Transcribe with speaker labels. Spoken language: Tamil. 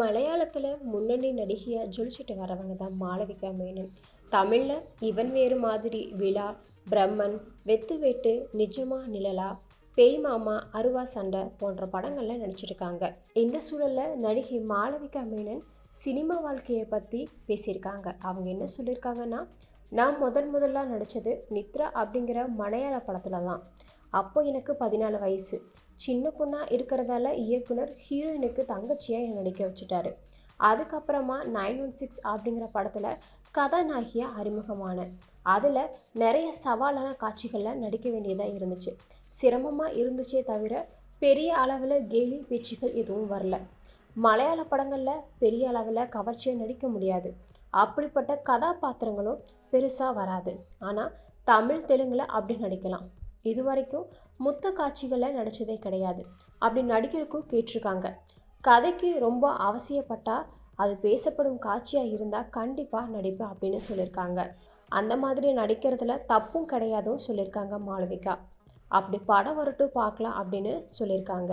Speaker 1: மலையாளத்தில் முன்னணி நடிகையாக ஜொலிச்சுட்டு வரவங்க தான் மாளவிகா மேனன். தமிழில் இவன் வேறு மாதிரி விழா பிரம்மன் வெத்து வெட்டு நிஜமா நிழலா பேய் மாமா அருவா சண்டை போன்ற படங்களில் நடிச்சிருக்காங்க. இந்த சூழலில் நடிகை மாளவிகா மேனன் சினிமா வாழ்க்கையை பற்றி பேசியிருக்காங்க. அவங்க என்ன சொல்லியிருக்காங்கன்னா நான் முதன் முதல்ல நடித்தது நித்ரா அப்படிங்கிற மலையாள படத்தில் தான் அப்போ எனக்கு பதினாலு வயசு. சின்ன பொண்ணாக இருக்கிறதால இயக்குனர் ஹீரோயினுக்கு தங்கச்சியாக நடிக்க வச்சுட்டாரு. அதுக்கப்புறமா நைன் ஒன் சிக்ஸ் அப்படிங்கிற படத்தில் கதாநாயகியாக அறிமுகமானேன் அதில் நிறைய சவாலான காட்சிகளில் நடிக்க வேண்டியதாக இருந்துச்சு. சிரமமாக இருந்துச்சே தவிர பெரிய அளவில் கேலி பேச்சுகள் எதுவும் வரல. மலையாள படங்களில் பெரிய அளவில் கவர்ச்சியாக நடிக்க முடியாது. அப்படிப்பட்ட கதாபாத்திரங்களும் பெருசாக வராது. ஆனால் தமிழ் தெலுங்கில் அப்படி நடிக்கலாம். இது வரைக்கும் முத்த காட்சிகளில் நடித்ததே கிடையாது. அப்படி நடிகருக்கும் கேட்டிருக்காங்க. கதைக்கு ரொம்ப அவசியப்பட்டால் அது பேசப்படும் காட்சியாக இருந்தால் கண்டிப்பாக நடிப்பேன் அப்படின்னு சொல்லியிருக்காங்க. அந்த மாதிரி நடிக்கிறதுல தப்பும் கிடையாதும் சொல்லியிருக்காங்க மாளவிகா. அப்படி படம் வரட்டும் பார்க்கலாம் அப்படின்னு சொல்லியிருக்காங்க.